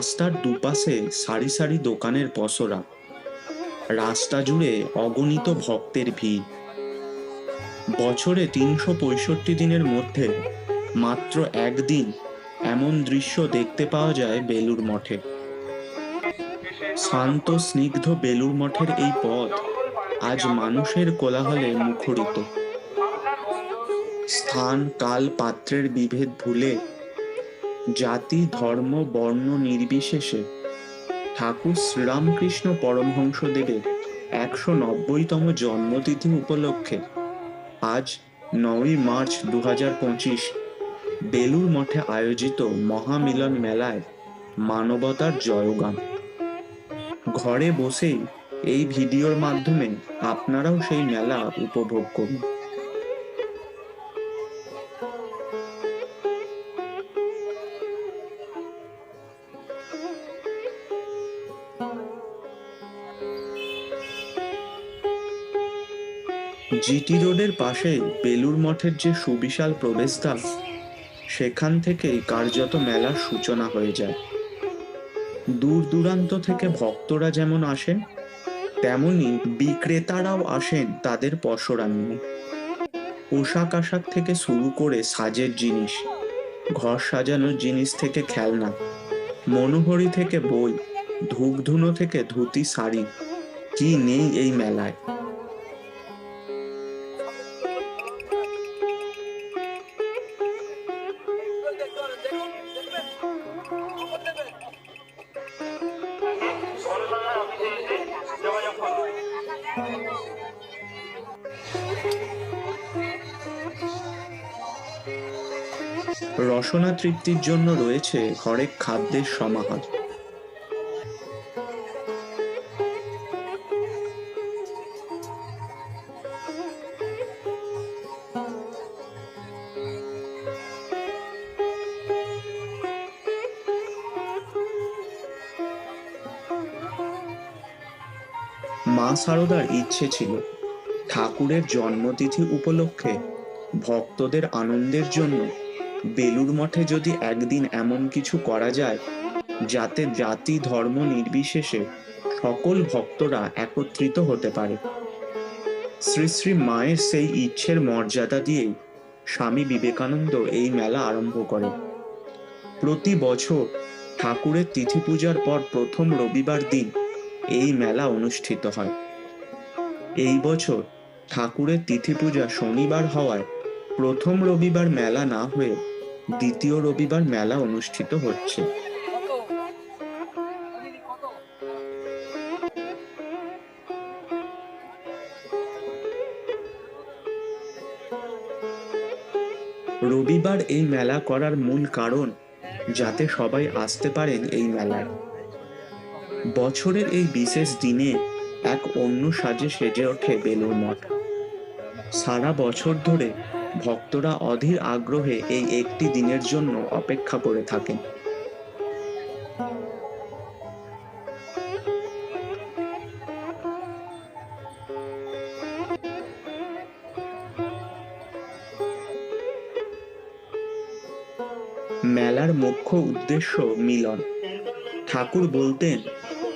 রাস্তার দুপাশে সারি সারি দোকানের পসরা। রাস্তা জুড়ে অগণিত ভক্তের ভিড়। বছরে তিনশো পঁয়ষট্টি দিনের মধ্যে মাত্র একদিন এমন দৃশ্য দেখতে পাওয়া যায় বেলুর মঠে। শান্ত, স্নিগ্ধ বেলুর মঠের এই পথ আজ মানুষের কোলাহলে মুখরিত। স্থান কাল পাত্রের বিভেদ ভুলে জাতি, ধর্ম, বর্ণ নির্বিশেষে ঠাকুর শ্রীরামকৃষ্ণ পরমহংসদেবের একশো নব্বইতম জন্মতিথি উপলক্ষে আজ নয়ই মার্চ দু হাজার পঁচিশ বেলুর মঠে আয়োজিত মহামিলন মেলায় মানবতার জয়গান। ঘরে বসেই এই ভিডিওর মাধ্যমে আপনারাও সেই মেলা উপভোগ করুন। জিটি রোডের পাশে বেলুর মঠের যে সুবিশাল প্রবেশদ্বার, সেখান থেকেই কার্যত মেলার সূচনা হয়ে যায়। দূর দূরান্ত থেকে ভক্তরা যেমন আসেন, তেমনি বিক্রেতারাও আসেন তাদের পসরা নিয়ে। পোশাক আশাক থেকে শুরু করে সাজের জিনিস, ঘর সাজানোর জিনিস থেকে খেলনা, মনোহরি থেকে বই, ধূপধুনো থেকে ধুতি, শাড়ি, কি নেই এই মেলায়? রসনা তৃপ্তির জন্য রয়েছে ঘরে খাদ্যের সমাহার। মা সারদার ইচ্ছে ছিল ঠাকুরের জন্মতিথি উপলক্ষে ভক্তদের আনন্দের জন্য বেলুর মঠে যদি একদিন এমন কিছু করা যায়, যাতে জাতি ধর্ম নির্বিশেষে সকল ভক্তরা একত্রিত হতে পারে। শ্রী শ্রী মায়ের সেই ইচ্ছের মর্যাদা দিয়েই স্বামী বিবেকানন্দ এই মেলা আরম্ভ করেন প্রতি বছর ঠাকুরের তিথি পূজার পর প্রথম রবিবার দিন এই মেলা অনুষ্ঠিত হয়। এই বছর ঠাকুরের তিথি পূজা শনিবার হওয়ায় প্রথম রবিবার মেলা না হয়ে দ্বিতীয় রবিবার মেলা অনুষ্ঠিত হচ্ছে। রবিবার এই মেলা করার মূল কারণ, যাতে সবাই আসতে পারেন এই মেলায়। বছরের এই বিশেষ দিনে এক অন্য সাজে সেজে ওঠে বেলুর মঠ। সারা বছর ধরে ভক্তরা অধীর আগ্রহে এই একটি দিনের জন্য অপেক্ষা করে থাকেন। মেলার মুখ্য উদ্দেশ্য মিলন। ঠাকুর বলতেন,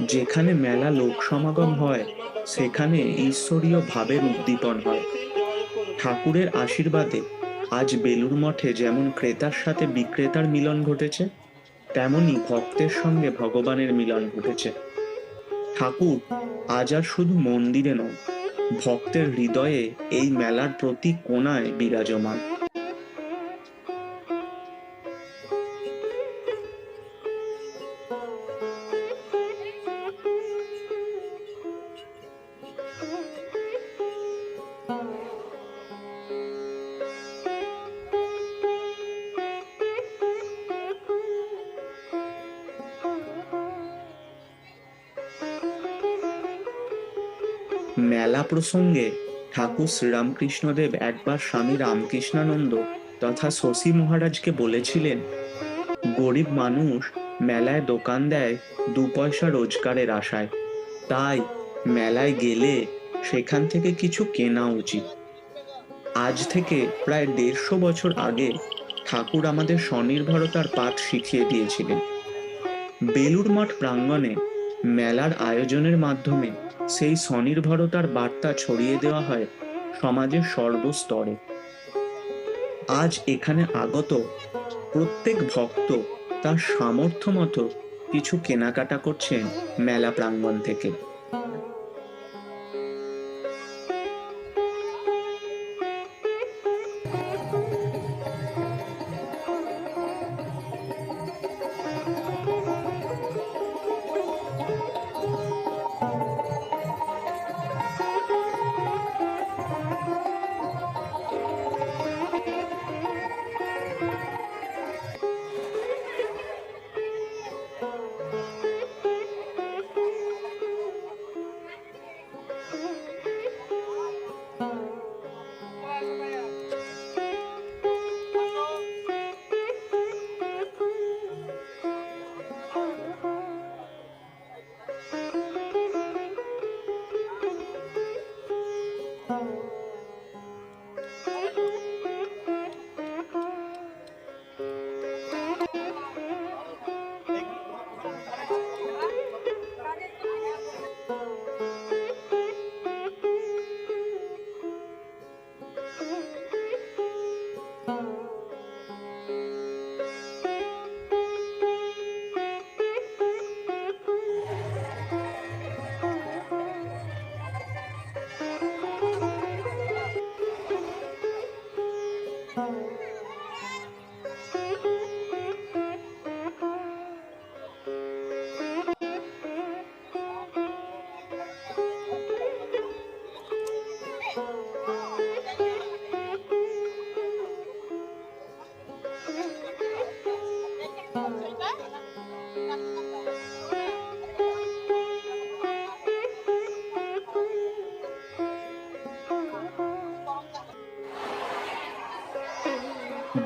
যেখানে মেলা লোক সমাগম হয়, সেখানে ঈশ্বরীয় ভাবের উদ্দীপন হয়। ঠাকুরের আশীর্বাদে আজ বেলুর মঠে যেমন ক্রেতার সাথে বিক্রেতার মিলন ঘটেছে, তেমনি ভক্তের সঙ্গে ভগবানের মিলন ঘটেছে। ঠাকুর আজ আর শুধু মন্দিরে নয় ভক্তের হৃদয়ে এই মেলার প্রতি কোনায় বিরাজমান। মেলা প্রসঙ্গে ঠাকুর শ্রীরামকৃষ্ণদেব একবার স্বামী রামকৃষ্ণানন্দ তথা শশী মহারাজকে বলেছিলেন, গরিব মানুষ মেলায় দোকান দেয় দু পয়সা রোজগারের আশায়। তাই মেলায় গেলে সেখান থেকে কিছু কেনা উচিত। আজ থেকে প্রায় দেড়শো বছর আগে ঠাকুর আমাদের স্বনির্ভরতার পাঠ শিখিয়ে দিয়েছিলেন। বেলুর মঠ প্রাঙ্গণে মেলার আয়োজনের মাধ্যমে সেই স্বনির্ভরতার বার্তা ছড়িয়ে দেওয়া হয় সমাজের সর্বস্তরে। আজ এখানে আগত প্রত্যেক ভক্ত তার সামর্থ্য মতো কিছু কেনাকাটা করছেন মেলা প্রাঙ্গণ থেকে।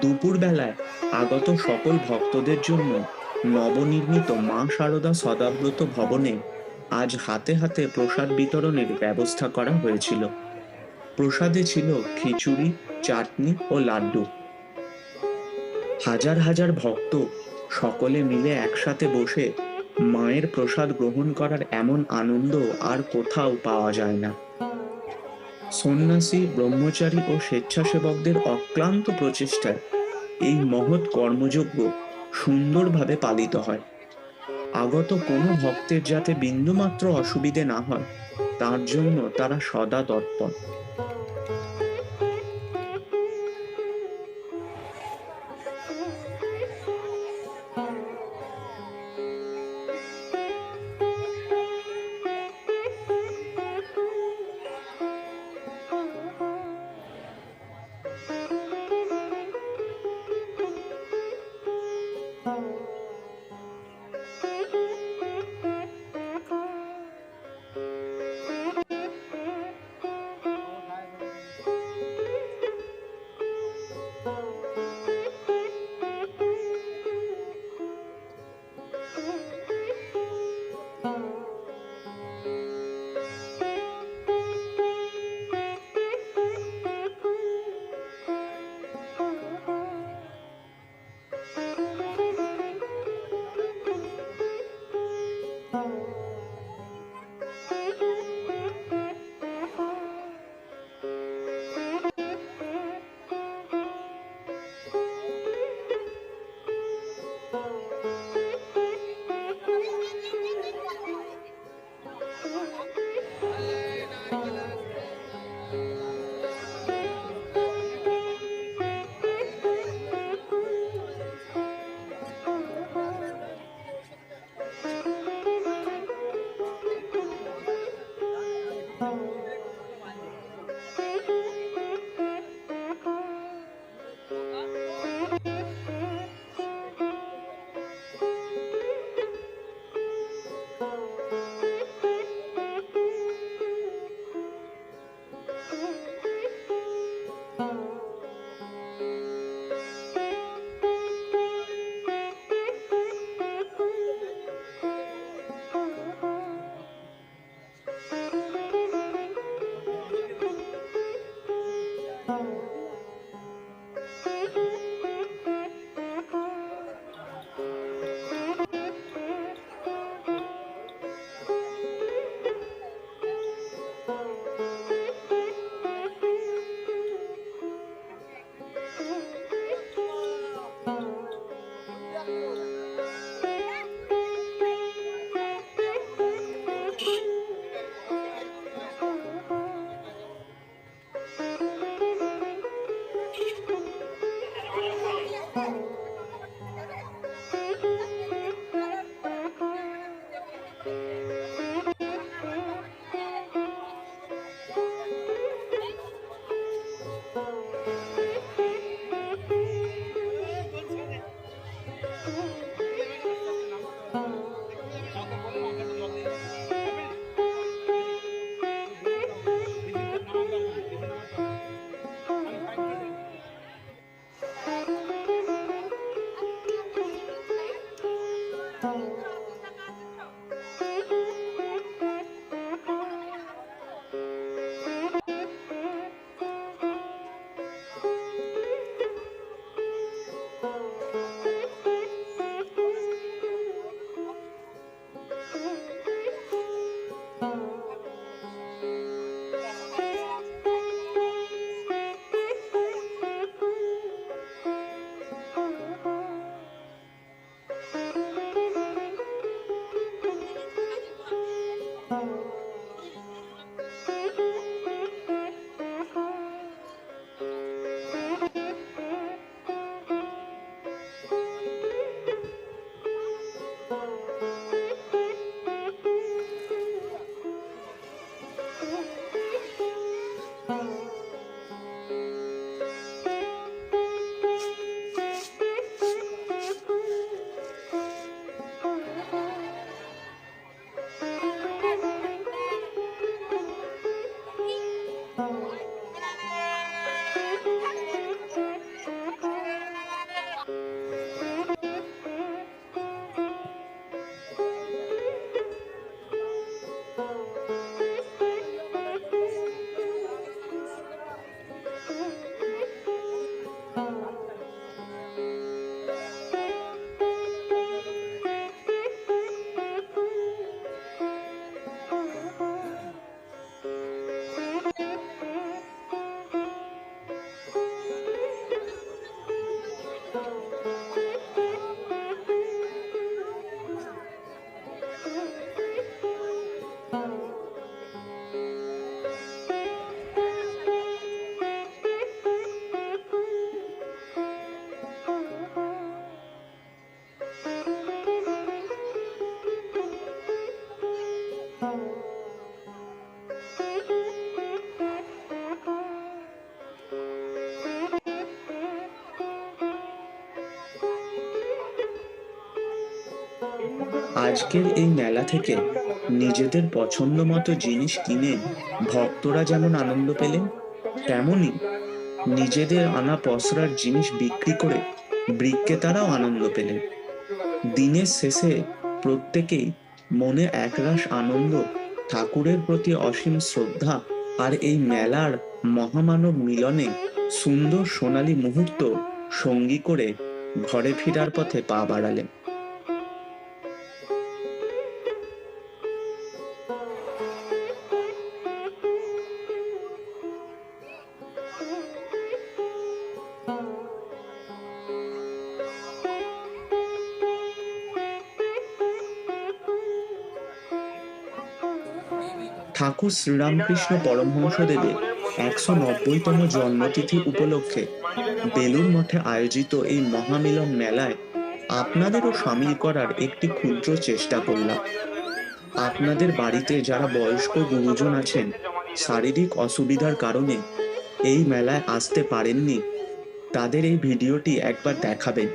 দুপুরবেলায় আগত সকল ভক্তদের জন্য নবনির্মিত মা শারদা সদাব্রত ভবনে আজ হাতে হাতে প্রসাদ বিতরণের ব্যবস্থা করা হয়েছিল। প্রসাদে ছিল খিচুড়ি, চাটনি ও লাড্ডু। হাজার হাজার ভক্ত সকলে মিলে একসাথে বসে মায়ের প্রসাদ গ্রহণ করার এমন আনন্দ আর কোথাও পাওয়া যায় না। সন্ন্যাসী, ব্রহ্মচারী ও স্বেচ্ছাসেবকদের অক্লান্ত প্রচেষ্টায় এই মহৎ কর্মযজ্ঞ সুন্দরভাবে পালিত হয়। আগত কোনো ভক্তের যাতে বিন্দুমাত্র অসুবিধে না হয়, তার জন্য তারা সদা তৎপর। আজকের এই মেলা থেকে নিজেদের পছন্দ মতো জিনিস কিনে ভক্তরা যেমন আনন্দ পেলেন, তেমনি নিজেদের আনা পসরার জিনিস বিক্রি করে বিক্রেতারাও আনন্দ পেলেন। দিনের শেষে প্রত্যেকেই মনে একরাশ আনন্দ, ঠাকুরের প্রতি অসীম শ্রদ্ধা আর এই মেলার মহামানব মিলনে সুন্দর সোনালী মুহূর্ত সঙ্গী করে ঘরে ফেরার পথে পা বাড়ালেন। ঠাকুর শ্রীরামকৃষ্ণ পরমহংসদেবের একশো নব্বইতম জন্মতিথি উপলক্ষে বেলুর মঠে আয়োজিত এই মহামিলন মেলায় আপনাদেরও সামিল করার একটি ক্ষুদ্র চেষ্টা করলাম। আপনাদের বাড়িতে যারা বয়স্ক গুরুজন আছেন, শারীরিক অসুবিধার কারণে এই মেলায় আসতে পারেননি, তাদের এই ভিডিওটি একবার দেখাবেন,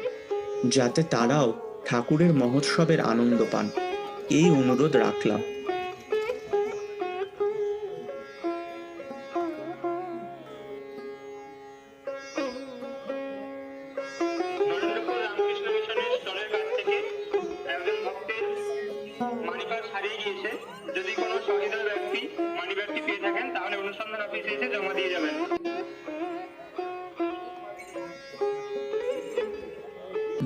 যাতে তারাও ঠাকুরের মহোৎসবের আনন্দ পান। এই অনুরোধ রাখলাম। অফিসে এসে জমা দিয়ে যাবেন।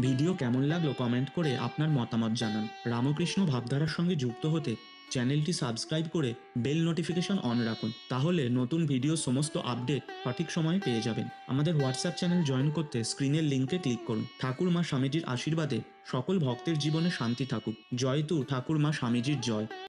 ভিডিও কেমন লাগল কমেন্ট করে আপনার মতামত জানান। রামকৃষ্ণ ভাবধারার সঙ্গে যুক্ত হতে চ্যানেলটি সাবস্ক্রাইব করে বেল নোটিফিকেশন অন রাখুন, তাহলে নতুন ভিডিও সমস্ত আপডেট সঠিক সময়ে পেয়ে যাবেন। আমাদের হোয়াটসঅ্যাপ চ্যানেল জয়েন করতে স্ক্রিনের লিঙ্কে ক্লিক করুন। ঠাকুর মা স্বামীজির আশীর্বাদে সকল ভক্তের জীবনে শান্তি থাকুক। জয় তু ঠাকুর মা স্বামীজির জয়।